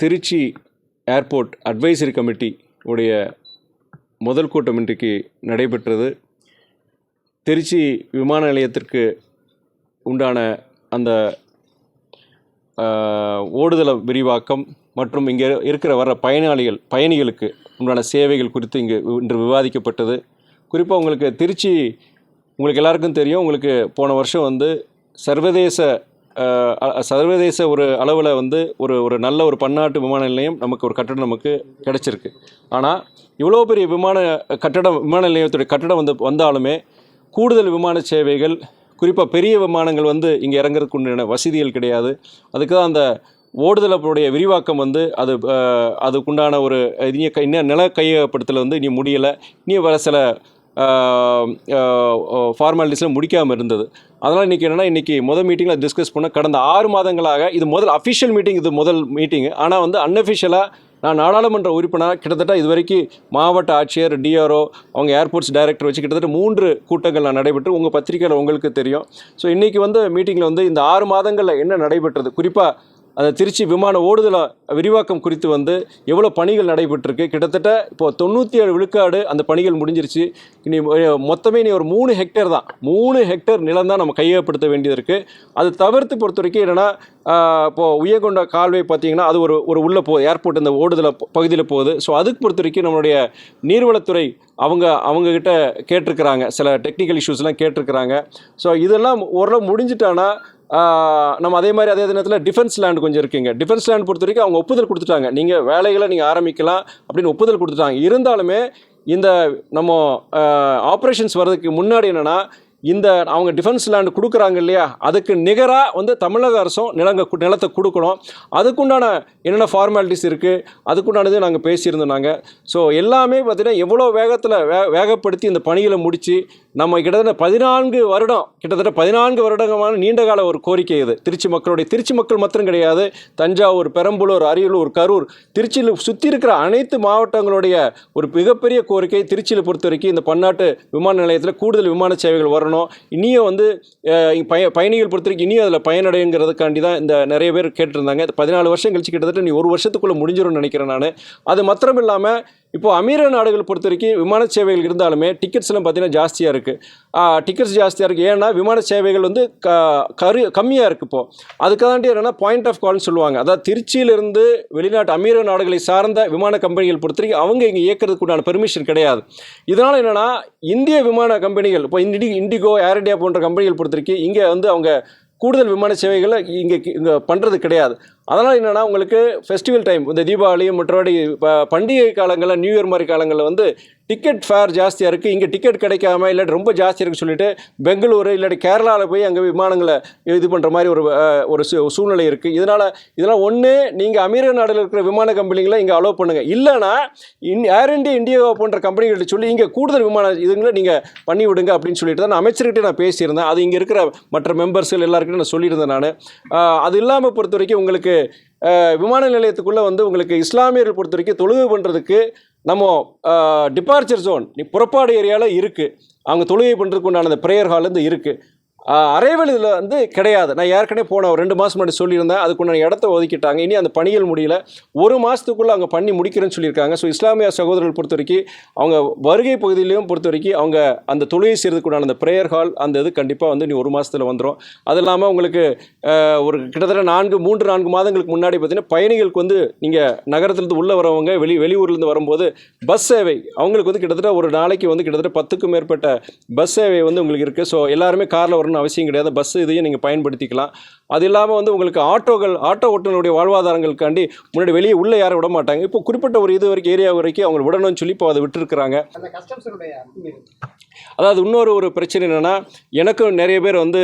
Trichy airport advisory committee உடைய முதல் கூட்டம் இன்றைக்கு நடைபெற்றது. திருச்சி விமான நிலையத்திற்கு உண்டான அந்த ஓடுதள விரிவாக்கம் மற்றும் இங்கே இருக்கிற வர பயனாளிகள் பயணிகளுக்கு உண்டான சேவைகள் குறித்து இங்கு இன்று விவாதிக்கப்பட்டது. குறிப்பாக உங்களுக்கு திருச்சி உங்களுக்கு எல்லாருக்கும் தெரியும் உங்களுக்கு போன வருஷம் வந்து சர்வதேச சர்வதேச ஒரு அளவில் வந்து ஒரு ஒரு நல்ல ஒரு பன்னாட்டு விமான நிலையம் நமக்கு ஒரு கட்டடம் நமக்கு கிடைச்சிருக்கு. ஆனால் இவ்வளோ பெரிய விமான கட்டடம் விமான நிலையத்துடைய கட்டடம் வந்து வந்தாலுமே கூடுதல் விமான சேவைகள் குறிப்பாக பெரிய விமானங்கள் வந்து இங்கே இறங்குறதுக்கு உண்டான வசதிகள் கிடையாது. அதுக்கு தான் அந்த ஓடுதலுடைய விரிவாக்கம் வந்து அது அதுக்குண்டான ஒரு இனிய கை இன்னும் நில கையகப்படுத்தல் வந்து இனி முடியலை. இனி வர சில ஃபார்மாலிட்டிஸில் முடிக்காமல் இருந்தது. அதனால் இன்றைக்கி என்னென்னா இன்றைக்கி முதல் மீட்டிங்கில் டிஸ்கஸ் பண்ண கடந்த ஆறு மாதங்களாக இது முதல் அஃபிஷியல் மீட்டிங் இது முதல் மீட்டிங் ஆனால் வந்து அன்அஃபிஷியலாக நான் நாடாளுமன்ற உறுப்பினர் கிட்டத்தட்ட இது வரைக்கும் மாவட்ட ஆட்சியர் டிஆர்ஓ அவங்க ஏர்போர்ட்ஸ் டைரக்டர் வச்சு கிட்டத்தட்ட மூன்று கூட்டங்கள் நான் நடைபெற்று உங்கள் பத்திரிக்கையில் உங்களுக்கு தெரியும். ஸோ இன்றைக்கி வந்து மீட்டிங்கில் வந்து இந்த ஆறு மாதங்களில் என்ன நடைபெற்றது? குறிப்பாக அந்த திருச்சி விமான ஓடுதல விரிவாக்கம் குறித்து வந்து எவ்வளோ பணிகள் நடைபெற்றிருக்கு? கிட்டத்தட்ட இப்போ தொண்ணூற்றி ஏழு விழுக்காடு அந்த பணிகள் முடிஞ்சிருச்சு. இனி மொத்தமே இனி ஒரு மூணு ஹெக்டேர் தான். மூணு ஹெக்டேர் நிலம் தான் நம்ம கையகப்படுத்த வேண்டியது இருக்குது அது தவிர்த்து பொறுத்த வரைக்கும் என்னென்னா இப்போது உயர்கொண்ட கால்வாய் பார்த்தீங்கன்னா அது ஒரு ஒரு உள்ளே போகுது. ஏர்போர்ட் இந்த ஓடுதல பகுதியில் போகுது. ஸோ அதுக்கு பொறுத்த வரைக்கும் நம்மளுடைய நீர்வளத்துறை அவங்க அவங்கக்கிட்ட கேட்டிருக்கிறாங்க. சில டெக்னிக்கல் இஷ்யூஸ்லாம் கேட்டிருக்கிறாங்க. ஸோ இதெல்லாம் ஓரளவு முடிஞ்சிட்டானா நம்ம அதே மாதிரி அதே நேரத்தில் டிஃபென்ஸ் லேண்ட் கொஞ்சம் இருக்குங்க. டிஃபென்ஸ் லேண்ட் பொறுத்த வரைக்கும் அவங்க ஒப்புதல் கொடுத்துட்டாங்க. நீங்கள் வேலைகளை நீங்கள் ஆரம்பிக்கலாம் அப்படின்னு ஒப்புதல் கொடுத்துட்டாங்க. இருந்தாலுமே இந்த நம்ம ஆப்ரேஷன்ஸ் வர்றதுக்கு முன்னாடி என்னென்னா இந்த அவங்க டிஃபென்ஸ் லேண்ட் கொடுக்குறாங்க இல்லையா? அதுக்கு நிகராக வந்து தமிழக அரசும் நிலங்க கு- நிலத்தை கொடுக்கணும். அதுக்குண்டான என்னென்ன ஃபார்மாலிட்டிஸ் இருக்குது அதுக்குண்டானது நாங்கள் பேசியிருந்தோம் நாங்கள் ஸோ எல்லாமே பார்த்தீங்கன்னா எவ்வளோ வேகத்தில் வே வேகப்படுத்தி இந்த பணிகளை முடித்து நம்ம கிட்டத்தட்ட பதினான்கு வருடம் கிட்டத்தட்ட பதினான்கு வருடங்கமான நீண்டகால ஒரு கோரிக்கை இது. திருச்சி மக்களுடைய திருச்சி மக்கள் மாத்திரம் கிடையாது. தஞ்சாவூர் பெரம்பலூர் அரியலூர் கரூர் திருச்சியில் சுற்றி இருக்கிற அனைத்து மாவட்டங்களுடைய ஒரு மிகப்பெரிய கோரிக்கை திருச்சியில் பொறுத்த வரைக்கும் இந்த பன்னாட்டு விமான நிலையத்தில் கூடுதல் விமான சேவைகள் வரணும். இனியும் வந்து பய பயணிகள் பொறுத்த வரைக்கும் இனியும் அதில் பயனடைங்கிறதுக்காண்டி தான் இந்த நிறைய பேர் கேட்டிருந்தாங்க. பதினாலு வருஷம் கழிச்சு கிட்டத்தட்ட நீ ஒரு வருஷத்துக்குள்ளே முடிஞ்சிரும்னு நினைக்கிறேன் நான். அது மாத்திரம் இல்லாமல் இப்போது அமீர நாடுகள் பொறுத்த வரைக்கும் விமான சேவைகள் இருந்தாலுமே டிக்கெட்ஸ்லாம் பார்த்தீங்கன்னா ஜாஸ்தியாக இருக்குது டிக்கெட்ஸ் ஜாஸ்தியாக இருக்குது ஏன்னா விமான சேவைகள் வந்து க கரு கம்மியாக இருக்குது இப்போது அதுக்காண்டி என்னென்னா பாயிண்ட் ஆஃப் கால்னு சொல்லுவாங்க. அதாவது திருச்சியிலிருந்து வெளிநாட்டு அமீர நாடுகளை சார்ந்த விமான கம்பெனிகள் பொறுத்த வரைக்கும் அவங்க இங்கே இயக்கிறதுக்கு உண்டான பெர்மிஷன் கிடையாது. இதனால் என்னென்னா இந்திய விமான கம்பெனிகள் இப்போ இண்டி இண்டிகோ ஏர் இண்டியா போன்ற கம்பெனிகள் பொறுத்த வரைக்கும் இங்கே வந்து அவங்க கூடுதல் விமான சேவைகளை இங்கே இங்கே பண்ணுறது கிடையாது. அதனால் என்னென்னா உங்களுக்கு ஃபெஸ்டிவல் டைம் இந்த தீபாவளி மற்றபடி இப்போ பண்டிகை காலங்களில் நியூ இயர் மாதிரி காலங்களில் வந்து டிக்கெட் ஃபேர் ஜாஸ்தியாக இருக்குது இங்கே டிக்கெட் கிடைக்காம இல்லாட்டி ரொம்ப ஜாஸ்தியாக இருக்குன்னு சொல்லிட்டு பெங்களூரு இல்லாட்டி கேரளாவில் போய் அங்கே விமானங்களை இது பண்ணுற மாதிரி ஒரு ஒரு சூ- சூழ்நிலை இருக்குது இதனால் இதெல்லாம் ஒன்று நீங்கள் அமீர நாடில் இருக்கிற விமான கம்பெனிகளை இங்கே அலோவ் பண்ணுங்கள் இல்லைன்னா இன் ஏர் இண்டியா இந்தியா போன்ற கம்பெனிகள்ட்ட சொல்லி இங்கே கூடுதல் விமான இதுங்களை நீங்கள் பண்ணி விடுங்க அப்படின்னு சொல்லிட்டு தான் நான் அமைச்சர்கிட்ட நான் பேசியிருந்தேன். அது இங்கே இருக்கிற மற்ற மெம்பர்ஸ்கள் எல்லாருக்கிட்டையும் நான் சொல்லியிருந்தேன் நான். அது இல்லாமல் பொறுத்த வரைக்கும் உங்களுக்கு விமான நிலையத்துக்குள்ளே வந்து உங்களுக்கு இஸ்லாமியர்கள் பொறுத்த வரைக்கும் தொழுகு பண்ணுறதுக்கு நம்ம டிபார்ச்சர் ஜோன் புறப்பாடு ஏரியாவில் இருக்குது அவங்க தொழுகை பண்ணுறதுக்கு உண்டான அந்த ப்ரேயர் ஹால் இருந்து இருக்குது அரைவல் இதில் வந்து கிடையாது. நான் ஏற்கனவே போன ஒரு ரெண்டு மாதம் முன்னாடி சொல்லியிருந்தேன். அதுக்குண்டான இடத்த ஒதுக்கிட்டாங்க. இனி அந்த பணிகள் முடியல. ஒரு மாதத்துக்குள்ளே அவங்க பண்ணி முடிக்கிறேன்னு சொல்லியிருக்காங்க. ஸோ இஸ்லாமிய சகோதரர்கள் பொறுத்த வரைக்கும் அவங்க வருகை பகுதியிலையும் பொறுத்த வரைக்கும் அவங்க அந்த தொழுகை செய்கிறதுக்குண்டான அந்த ப்ரேயர் ஹால் அந்த இது கண்டிப்பாக வந்து நீ ஒரு மாதத்தில் வந்துடும் அது இல்லாமல் உங்களுக்கு ஒரு கிட்டத்தட்ட நான்கு மூன்று நான்கு மாதங்களுக்கு முன்னாடி பார்த்தீங்கன்னா பயணிகளுக்கு வந்து நீங்கள் நகரத்துலேருந்து உள்ளே வரவங்க வெளி வெளியூர்லேருந்து வரும்போது பஸ் சேவை அவங்களுக்கு வந்து கிட்டத்தட்ட ஒரு நாளைக்கு வந்து கிட்டத்தட்ட பத்துக்கும் மேற்பட்ட பஸ் சேவை வந்து உங்களுக்கு இருக்குது ஸோ எல்லாருமே காரில் வரணும் போகணும்னு அவசியம் கிடையாது. பஸ் இதையும் நீங்கள் பயன்படுத்திக்கலாம். அது இல்லாமல் வந்து உங்களுக்கு ஆட்டோகள் ஆட்டோ ஓட்டுநருடைய வாழ்வாதாரங்களுக்காண்டி முன்னாடி வெளியே உள்ளே யாரும் விட மாட்டாங்க. இப்போ குறிப்பிட்ட ஒரு இது வரைக்கும் ஏரியா வரைக்கும் அவங்க விடணும்னு சொல்லி இப்போ அதை விட்டுருக்குறாங்க. அதாவது இன்னொரு ஒரு பிரச்சனை என்னென்னா எனக்கும் நிறைய பேர் வந்து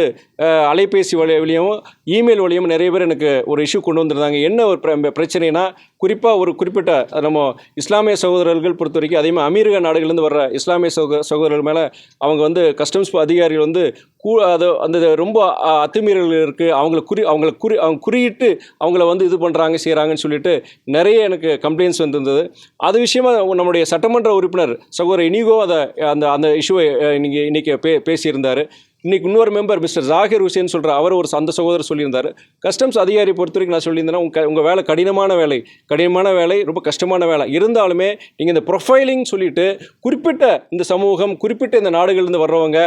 அலைபேசி வழி வழியும் இமெயில் வழியும் நிறைய பேர் எனக்கு ஒரு இஷ்யூ கொண்டு வந்திருந்தாங்க. என்ன ஒரு பிர- பிரச்சனைனா குறிப்பாக ஒரு குறிப்பிட்ட நம்ம இஸ்லாமிய சகோதரர்கள் பொறுத்த வரைக்கும் அதே மாதிரி அமீரக நாடுகள்லேருந்து வர்ற இஸ்லாமிய சகோ சகோதரர்கள் மேலே அவங்க வந்து கஸ்டம்ஸ் அதிகாரிகள் வந்து கூ அது அந்த ரொம்ப அத்துமீறல்கள் இருக்குது அவங்கள குறி அவங்கள குறி அவங்க குறியிட்டு அவங்கள வந்து இது பண்ணுறாங்க செய்கிறாங்கன்னு சொல்லிட்டு நிறைய எனக்கு கம்ப்ளைண்ட்ஸ் வந்திருந்தது. அது விஷயமா நம்முடைய சட்டமன்ற உறுப்பினர் சகோதரர் இனிகோ அதை அந்த அந்த இஷ்யூவை இன்னைக்கு இன்றைக்கி பே பேசியிருந்தார். இன்றைக்கி இன்னொரு மெம்பர் மிஸ்டர் ஜாகிர் ஹுசேன் சொல்கிற அவர் ஒரு அந்த சகோதரர் சொல்லியிருந்தார். கஸ்டம்ஸ் அதிகாரி பொறுத்த வரைக்கும் நான் சொல்லியிருந்தேன்னா உங்கள் உங்கள் வேலை கடினமான வேலை கடினமான வேலை ரொம்ப கஷ்டமான வேலை. இருந்தாலுமே நீங்கள் இந்த ப்ரொஃபைலிங் சொல்லிட்டு குறிப்பிட்ட இந்த சமூகம் குறிப்பிட்ட இந்த நாடுகள்லேருந்து வர்றவங்க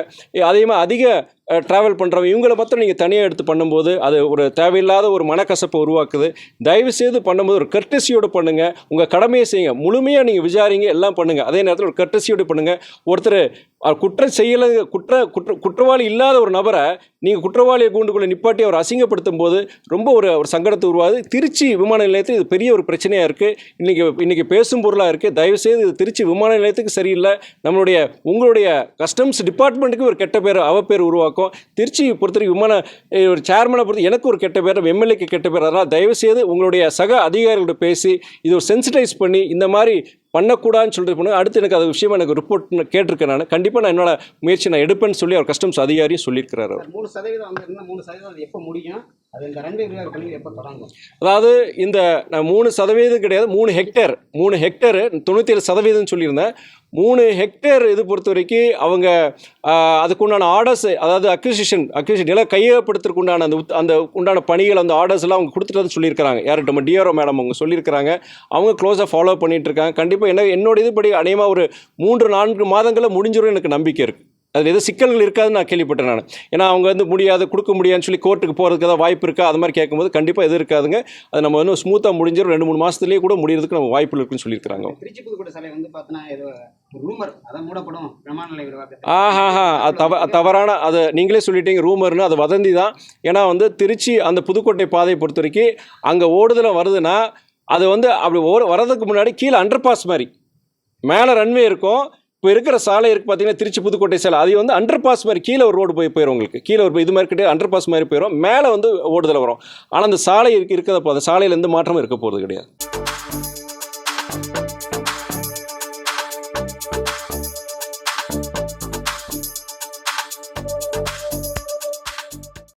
அதே மாதிரி அதிக ட்ராவல் பண்ணுறவங்க இவங்களை மட்டும் நீங்கள் தனியாக எடுத்து பண்ணும்போது அது ஒரு தேவையில்லாத ஒரு மனக்கசப்பை உருவாக்குது. தயவு செய்து பண்ணும்போது ஒரு கர்டசியோடு பண்ணுங்கள் உங்கள் கடமையை செய்யுங்க. முழுமையாக நீங்கள் விசாரிங்க எல்லாம் பண்ணுங்கள் அதே நேரத்தில் ஒரு கர்டசியோடு பண்ணுங்கள் ஒருத்தர் குற்றம் செய்யலை குற்ற குற்ற குற்றவாளி இல்லாத ஒரு நபரை நீங்கள் குற்றவாளியை கூண்டுக்குள்ளே நிப்பாட்டி அவர் அசிங்கப்படுத்தும் போது ரொம்ப ஒரு ஒரு சங்கடத்தை உருவாது திருச்சி விமான நிலையத்தில் இது பெரிய ஒரு பிரச்சனையாக இருக்குது இன்றைக்கி இன்றைக்கி பேசும் பொருளாக இருக்குது தயவுசெய்து இது திருச்சி விமான நிலையத்துக்கு சரியில்லை. நம்மளுடைய உங்களுடைய கஸ்டம்ஸ் டிபார்ட்மெண்ட்டுக்கு ஒரு கெட்ட பேர் அவ பேர் உருவாக்கும். திருச்சியை பொறுத்தவரைக்கும் விமான ஒரு சேர்மனை பொறுத்த எனக்கு ஒரு கெட்ட பேர் எம்எல்ஏக்கு கெட்ட பேர். அதனால் தயவுசெய்து உங்களுடைய சக அதிகாரிகளோட பேசி இதை ஒரு சென்சிடைஸ் பண்ணி இந்த மாதிரி பண்ணக்கூடாதுன்னு சொல்லிட்டு பண்ணுங்க அடுத்து எனக்கு அது விஷயமா எனக்கு ரிப்போர்ட் கேட்டிருக்கேன் நான். கண்டிப்பாக நான் என்னோட முயற்சி நான் எடுப்பேன்னு சொல்லி அவர் கஸ்டம்ஸ் அதிகாரியும் சொல்லியிருக்கிறார் அவர். மூணு சதவீதம் வந்து மூணு சதவீதம் எப்போ முடியும்? அதாவது இந்த நான் மூணு சதவீதம் கிடையாது மூணு ஹெக்டேர் மூணு ஹெக்டேர் தொண்ணூற்றி ஏழு சதவீதம் சொல்லியிருந்தேன். மூணு ஹெக்டேர் இது பொறுத்த வரைக்கும் அவங்க அதுக்குண்டான ஆர்டர்ஸ் அதாவது அக்விசிஷன் அக்விசிஷன் நிலம் கையகப்படுத்துறதுக்கு உண்டான அந்த அந்த உண்டான பணிகள் அந்த ஆர்டர்ஸ் எல்லாம் அவங்க கொடுத்துட்டு சொல்லியிருக்கிறாங்க. யார்கிட்ட நம்ம டிஆர்ஓ மேடம் அவங்க சொல்லியிருக்கிறாங்க. அவங்க க்ளோஸாக ஃபாலோ பண்ணிட்டு இருக்காங்க. கண்டிப்பாக என்ன என்னோட இதுபடி அநேகமாக ஒரு மூன்று நான்கு மாதங்களில் முடிஞ்சிடும் எனக்கு நம்பிக்கை இருக்குது அதில் எதுவும் சிக்கல்கள் இருக்காதுன்னு நான் கேள்விப்பட்டேன் நான். ஏன்னா அவங்க வந்து முடியாது கொடுக்க முடியாதுன்னு சொல்லி கோர்ட்டுக்கு போகிறதுக்கு ஏதாவது வாய்ப்பு இருக்கா? அது மாதிரி கேட்கும்போது கண்டிப்பாக எதுவும் இருக்காதுங்க. அது நம்ம வந்து ஸ்மூத்தாக முடிஞ்சிடும் ரெண்டு மூணு மாதத்துலேயே கூட முடியறதுக்கு நம்ம வாய்ப்பு இருக்குன்னு சொல்லியிருக்கிறாங்க. திருச்சி புதுக்கோட்டை சாலை வந்து பார்த்தீங்கன்னா ஏதோ ரூமர் அதான் மூடப்படும். விமான நிலைய விரிவாக்கத்தை ஆஹாஹா அது தவ தவறான அது நீங்களே சொல்லிட்டீங்க ரூமர்னு அது வதந்தி தான். ஏன்னா வந்து திருச்சி அந்த புதுக்கோட்டை பாதையை பொறுத்த வரைக்கும் அங்கே ஓடுதல வருதுன்னா அது வந்து அப்படி ஒரு வரதுக்கு முன்னாடி கீழே அண்டர் பாஸ் மாதிரி. மேலே ரன்வே இருக்கும். இப்போ இருக்கிற சாலை இருக்குது பார்த்தீங்கன்னா திருச்சி புதுக்கோட்டை சாலை. அது வந்து அண்டர் பாஸ் மாதிரி கீழே ஒரு ரோடு போய் போயிடும் உங்களுக்கு. கீழே ஒரு இது மாதிரி கிட்டே அண்டர் பாஸ் மாதிரி போயிடும் மேலே வந்து ஓடுதல வரும். ஆனால் அந்த சாலை இருக்கு இருக்கிறத அந்த சாலையில் எந்த மாற்றமும் இருக்க போகிறது கிடையாது.